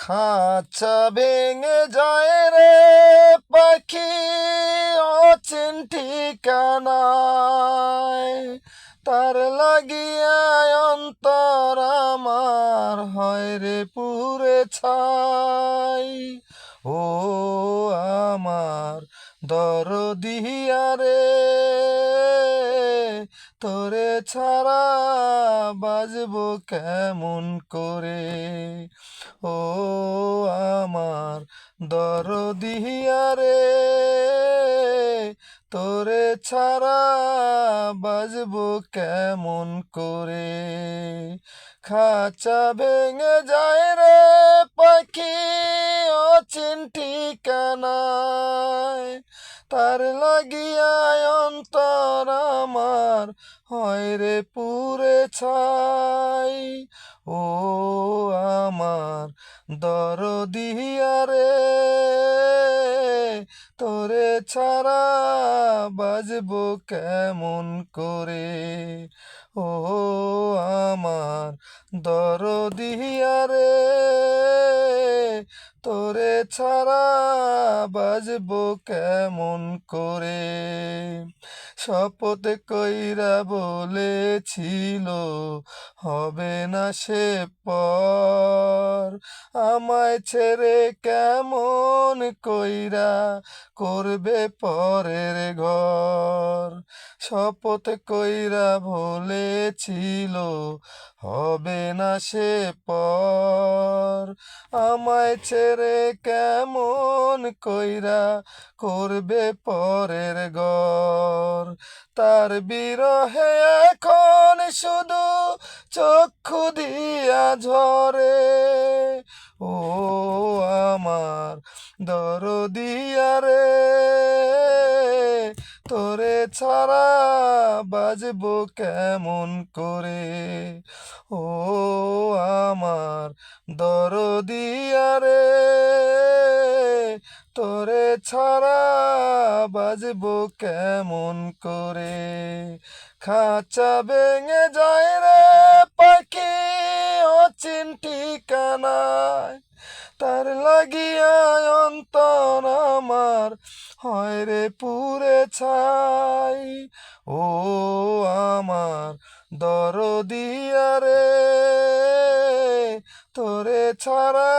খাঁচা ভেঙে যায় রে পাখি অচেন ঠিকানায় তার লাগিয়া অন্তর আমার হয় রে পুরে ছাই। ও আমার দরদিয়া রে তোরে ছাড়া বাজবো কেমন করে? ও আমার দরদিয়া রে তোরে ছাড়া বাজবো কেমন করে? খাঁচা ভেঙে যায় রে পাখি অচিন ঠিকানায় তার লাগিয়া অন্তর আমার হয় রে পুরে ছাই। ও আমার দরদিয়া রে তোরে ছাড়া বাজব কেমন করে? ও আমার দরদিয়া রে তোরে ছাড়া বাজবো কেমন করে? শপথ কইরা বলেছিল, হবে না সে পর। আমায় ছেড়ে কেমন কইরা করবে পরের ঘর? শপথ কইরা বলেছিল, হবে না সে পর। আমায় ছেড়ে কেমন কইরা করবে পরের ঘর তার বিরহে এখন শুধু চক্ষু দিয়া ঝরে। ও আমার দরদিয়া রে। তোরে ছাড়া বাজবো কেমন করে? ও আমার দরদিয়া রে তোরে ছাড়া বাজবো কেমন করে? খাঁচা ভেঙে যায় রে পাখি অচিন ঠিকানায়। তার লাগিয়া অন্তর আমার হয় রে পুরে ছাই। ও আমার দরদিয়া রে তোরে ছাড়া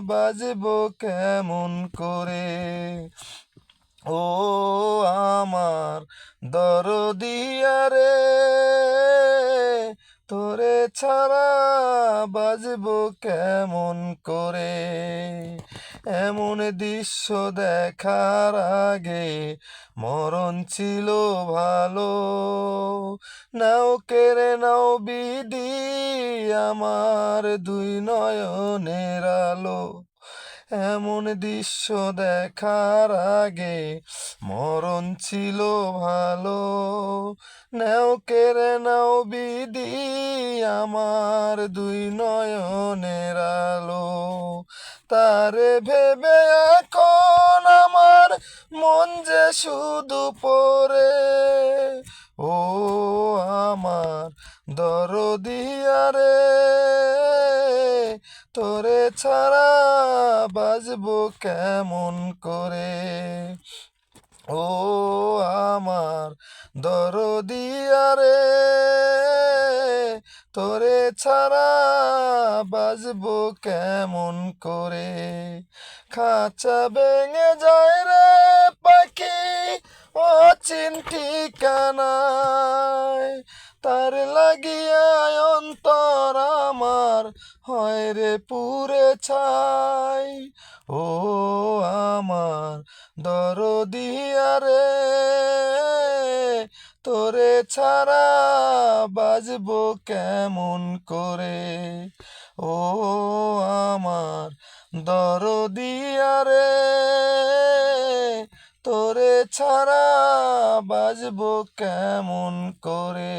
বাজবো কেমন করে? ও আমার দরদিয়া রে তোরে ছাড়া বাজব কেমন করে? এমন দৃশ্য দেখার আগে মরণ ছিল ভালো। নাও কেড়ে নাও বিধি আমার দুই নয়নের আলো। এমন দৃশ্য দেখার আগে মরণ ছিল ভালো। নাও কেড়ে নাও বিধি আমার দুই নয়নের আলো। তারে ভেবে এখন আমার মন যে শুধু পড়ে। ও আমার দরদিয়া রে তোরে ছাড়া বাজবো কেমন করে? ও আমার দরদিয়া তোরে ছাড়া বাজব কেমন করে? খাঁচা ভেঙে যায় রে পাখি অচিন ঠিকানায় তার লাগিয়া অন্তর রে পুরে ছাই, ও আমার দরদিয়া রে তোরে ছাড়া বাজবো কেমন করে? ও আমার দরদিয়া রে তোরে ছাড়া বাজবো কেমন করে?